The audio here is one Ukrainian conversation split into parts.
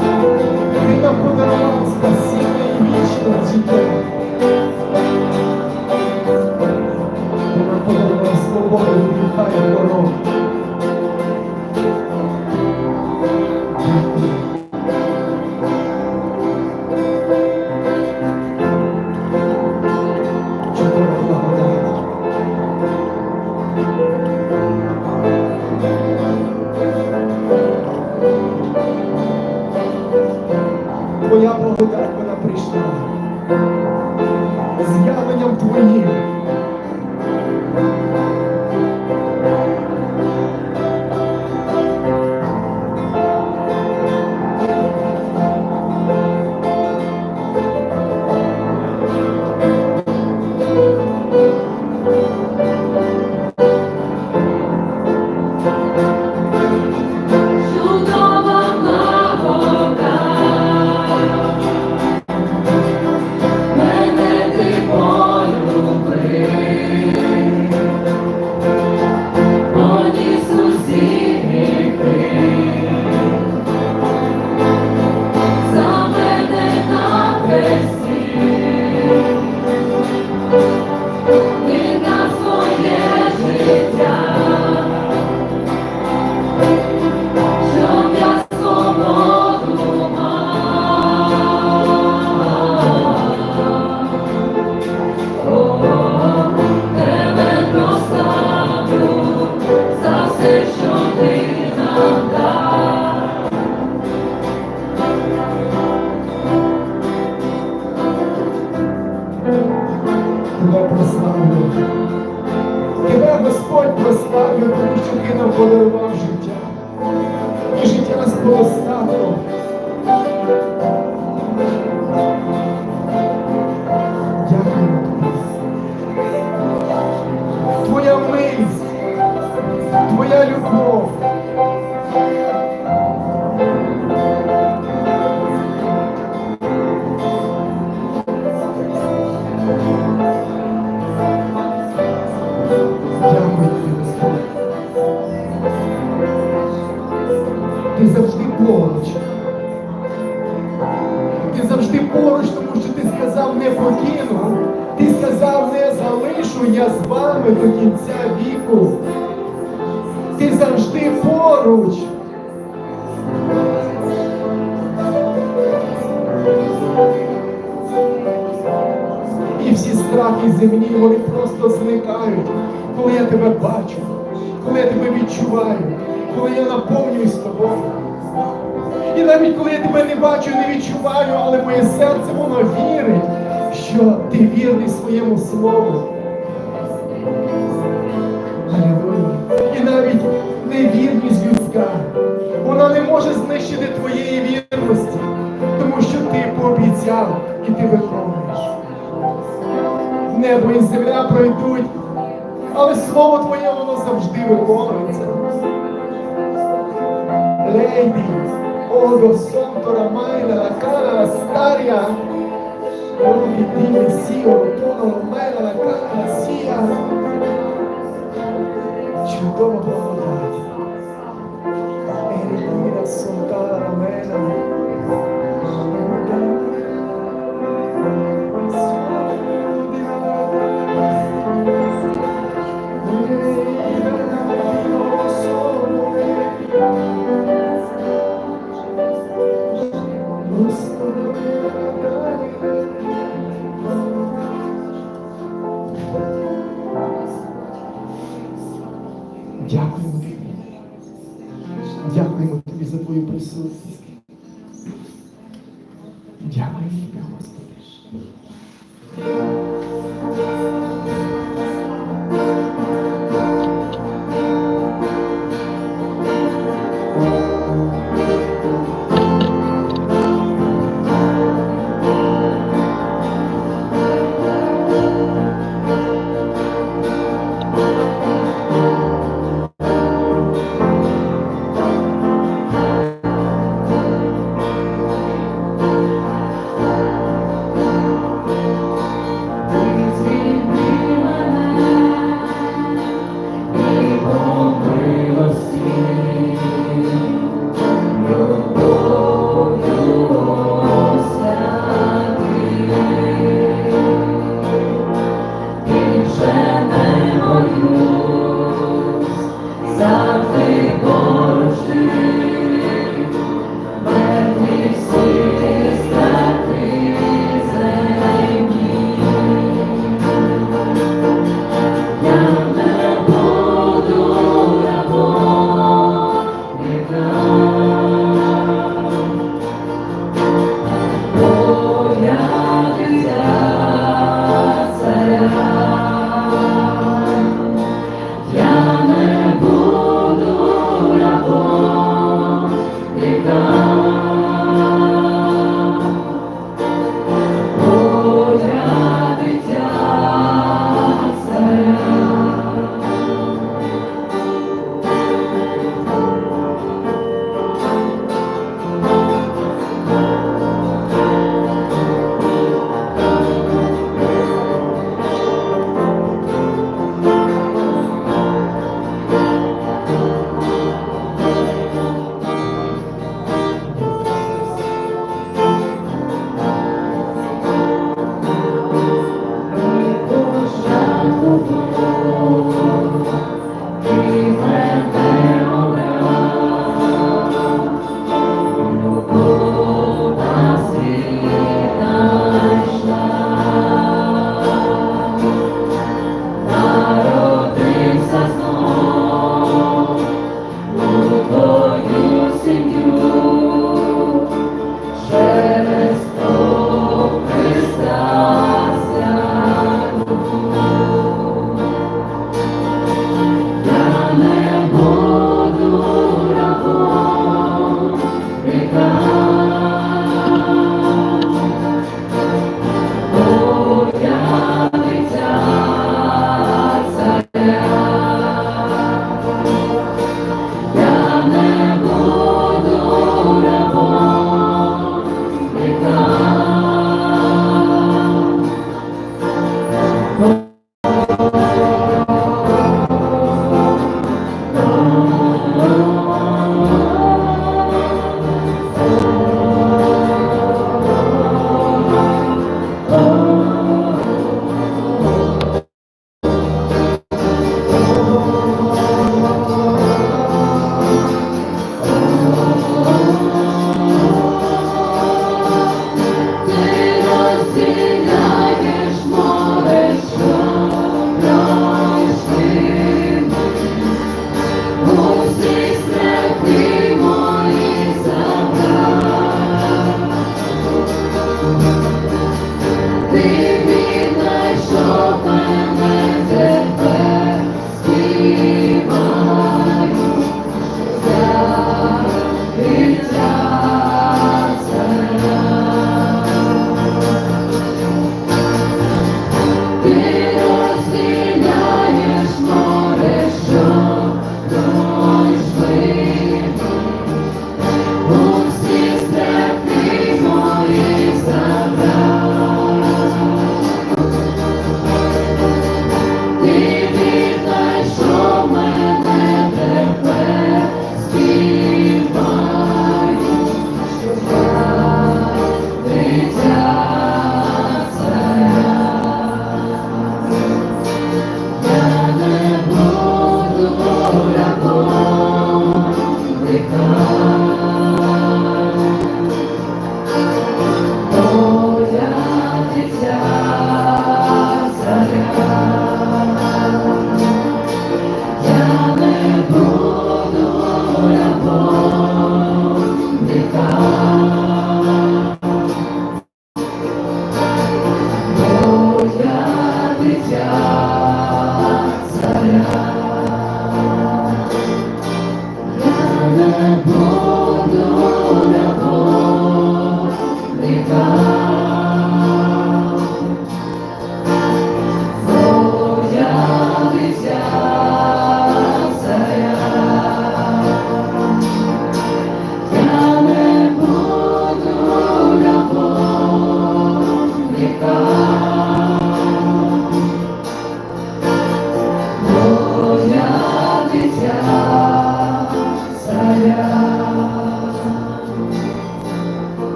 Ти нам подарував спасіння і вічне життя. Ти нам подарував свободу і хвороб. Дякую. Тебе прославлю. Тебе Господь прославив, тому що ти нам подарував життя. І життя з. Дякую страхи земні, вони просто зникають, коли я тебе бачу, коли я тебе відчуваю, коли я наповнююсь тобою. І навіть коли я тебе не бачу, не відчуваю, але моє серце воно вірить, що ти вірний своєму слову. І навіть невірність людська, вона не може знищити твоєї вірності, тому що ти пообіцяв і ти виконуєш. Небо і земля пройдуть, але слово твоє воно завжди виконується. Лейді, Ого, Сонтора, Майна, Лакана, Старія, Орогі, Діми, Сіо, Тоно, Майна, Лакана, Сія. Чудова благодать.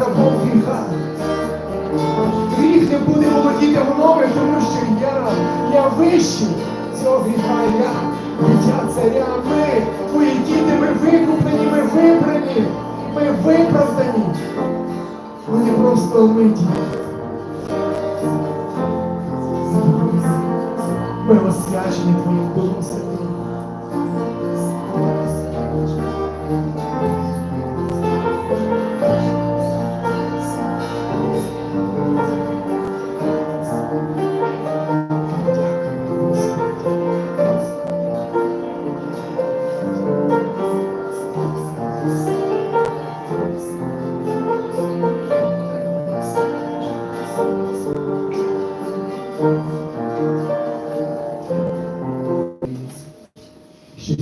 Рабом гріха. Гріх не буде володіти мною, тому що я, я вищий цього гріха. Я дитя царя. Ми, твої діти, ми викуплені, ми вибрані, ми виправдані. Ми не просто ми діти. Ми освячені Твоїм Духом.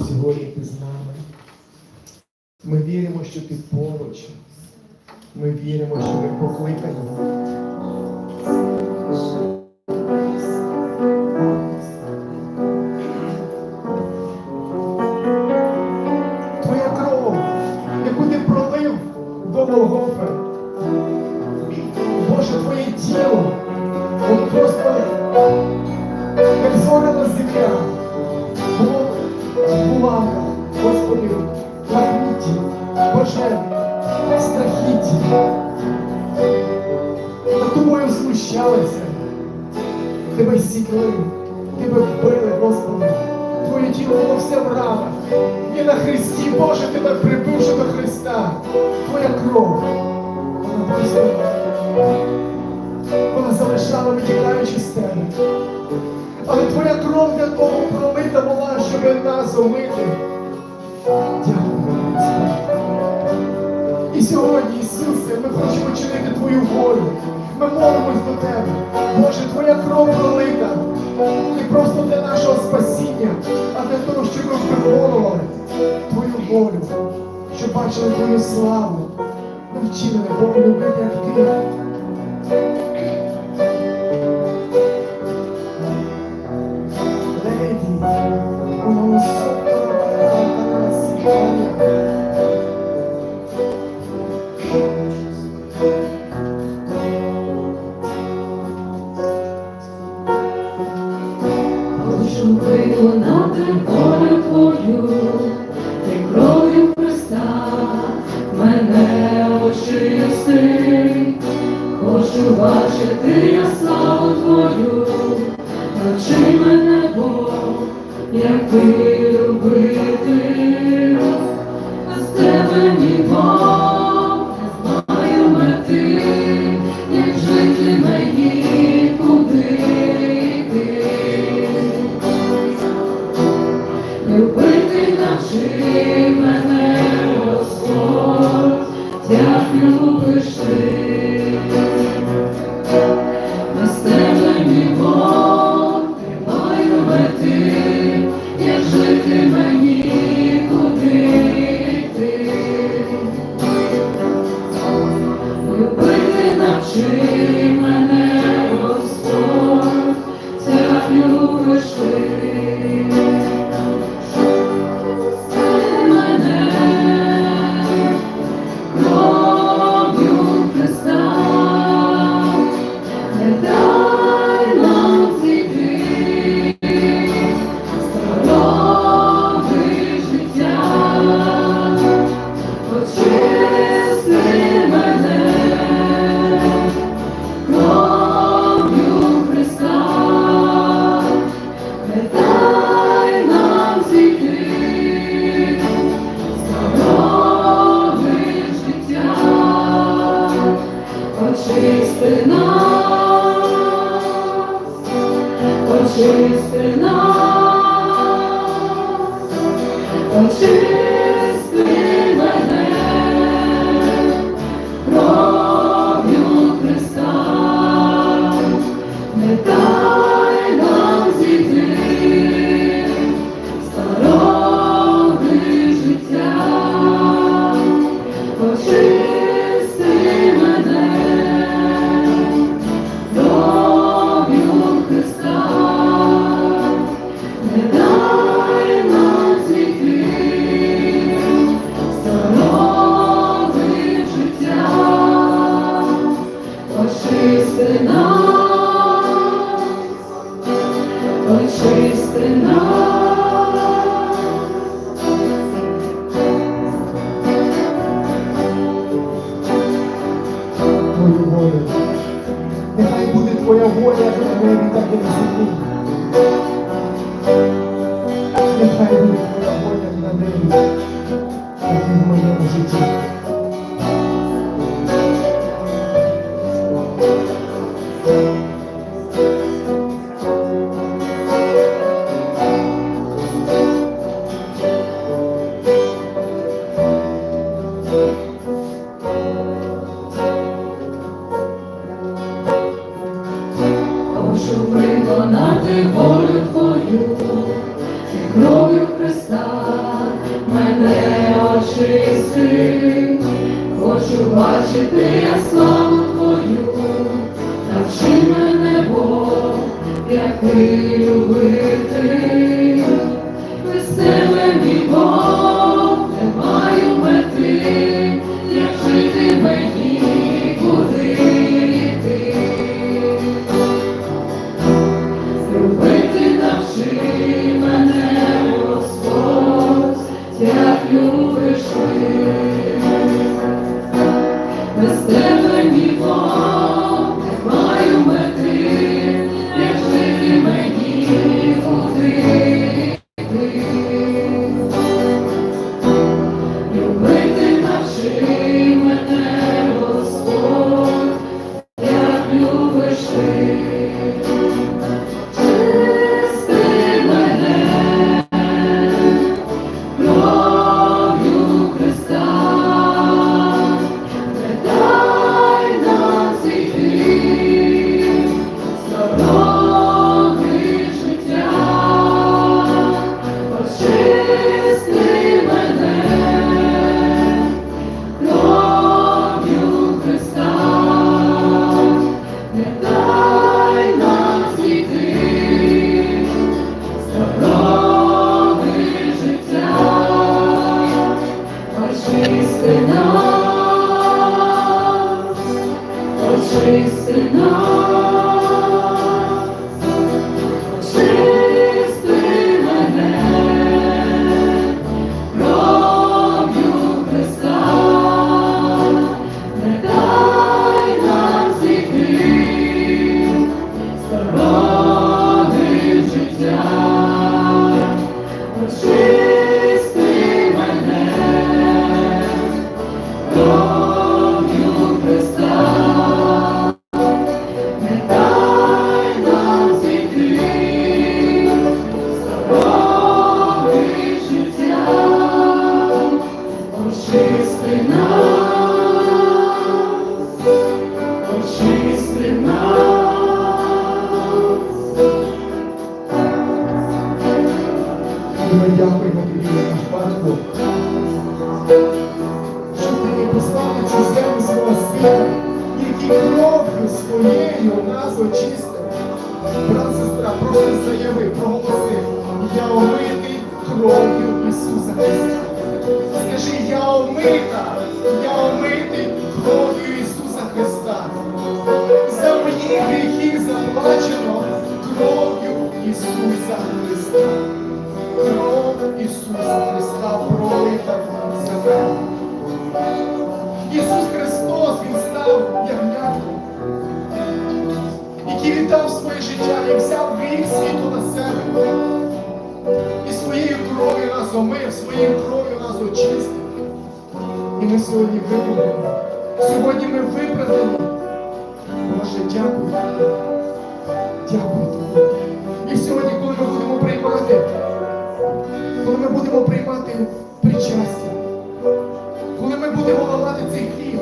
Сьогодні ти з нами. Ми віримо, що ти поруч. Ми віримо, що ми покликані. але Твоя кров для того промита була, щоб нас омити. Дякую. І сьогодні, Ісусе, ми хочемо чинити Твою волю. Ми молимось до Тебе. Боже, Твоя кров пролита не просто для нашого спасіння, а для того, щоб ми виконували Твою волю, щоб бачили Твою славу. Навчи мене любити як ти. мене очисти, хочу бачити я славу твою, навчи мене Бог, як ти любив. Який своє життя і взяв гріх світу на себе. І своєю кров'ю нас омив, своєю кров'ю нас очистив. І ми сьогодні викуплені. Сьогодні ми виправдані. Боже, дякую. Дякую. І сьогодні, коли ми будемо приймати, коли ми будемо приймати причастя, коли ми будемо ламати цей хліб,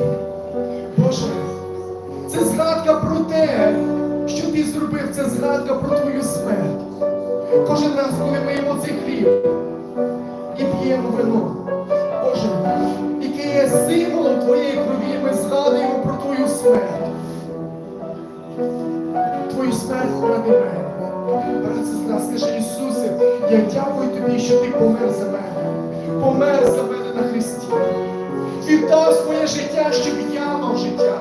Боже, це згадка про те, зробив, це згадка про твою смерть. Кожен раз, коли ми їмо цей хліб і п'ємо вино, Боже, яке є символом твоєї крові, ми згадуємо про твою смерть. Твою смерть ради мене. Брат, сестра, скажи Ісусе, я дякую тобі, що ти помер за мене. Помер за мене на Христі. Віддав своє життя, щоб я мав життя.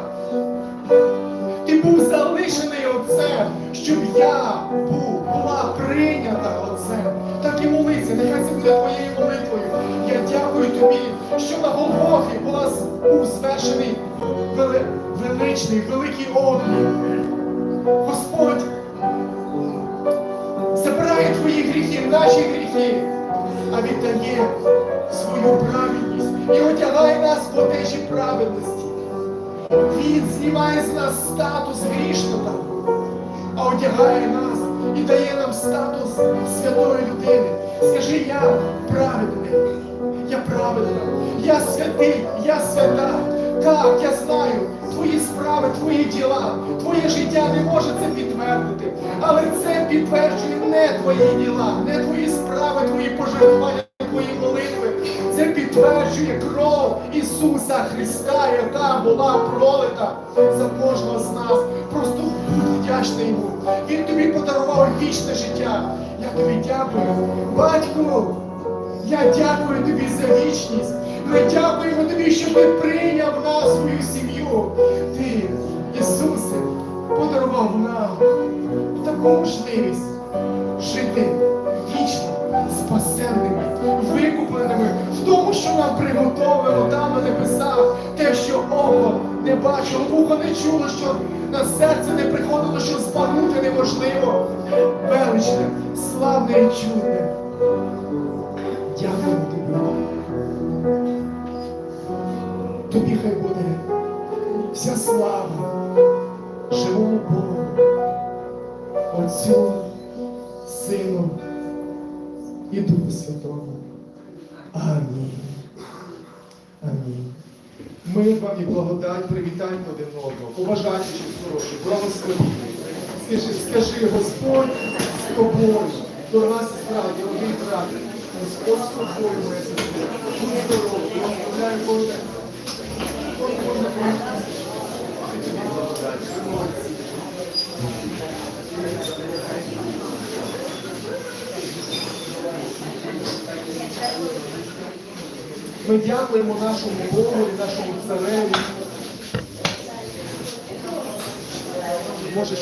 Був залишений Отцем, щоб я був, була прийнята Отцем. Так і молися, нехай це буде твоєю молитвою. Я дякую тобі, що на Голгофі була, був звершений вели, величний, великий обмін. Господь забирає твої гріхи, наші гріхи, а віддає свою праведність і одягає нас в одежі праведності. Він знімає з нас статус грішника, а одягає нас і дає нам статус святої людини. Скажи, я праведний, я праведна, я святий, я свята. Так, я знаю, твої справи, твої діла, твоє життя не може це підтвердити. Але це підтверджує не твої діла, не твої справи, підтверджує кров Ісуса Христа, яка була пролита за кожного з нас. Просто будь вдячний йому. Він тобі подарував вічне життя. Я тобі дякую. Батьку, я дякую тобі за вічність. Ми дякуємо тобі, що ти прийняв нас свою сім'ю. Ти, Ісусе, подарував нам таку можливість жити вічно, спасенними, викупленими тому, що нам приготовлено там на небесах, те, що око не бачило, вухо не чуло, що на серце не приходило, що збагнути неможливо. Величне, славне і чудне. Дякую тобі. Тобі хай буде вся слава живому Богу, Отцю, Сину і Духу Святому. Амінь. Амінь. Ми вам і благодать, привітання один одного, побажання щось хороше, благословіння. Скажи, скажи, Господь з тобою, дорога сестра, дорогий брат, Господь з тобою, моя сестра, будь здоровий, благословляю Боже. Господь Боже, тобі благодать, ви молодці. Ми дякуємо нашому Богу і нашому цареві. Можеш.